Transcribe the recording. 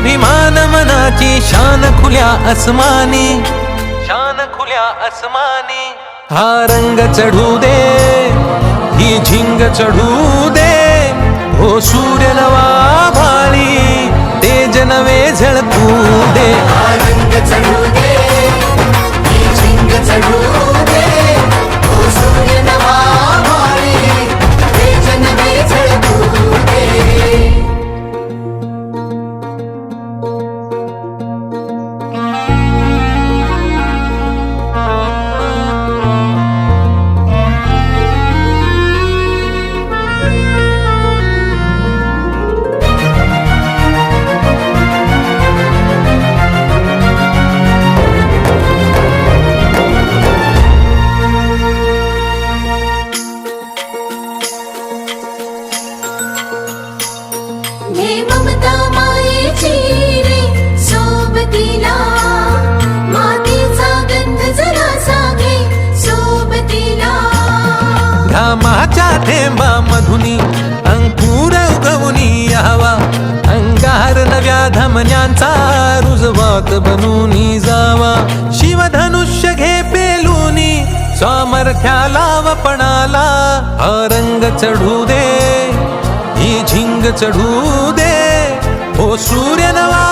अभिमान मनाची शान खुल्या अस्मानी शान खुल्या अस्मानी हा रंग चढू दे ही झिंग चढू दे. हो सूर्य नवा भाळी तेज नवे झळकू दे. आनंद चढू दे ही झिंग चढू घामाच्या थेंबा मधुनी अंकुर उगवनी यावा अंगार नव्या धमन्यांचा रुजवात बनूनी जावा. शिवधनुष्य घे पेलूनी सामर्थ्याला वपणाला हा रंग चढू दे ही झिंग चढू दे. हो सूर्य नवा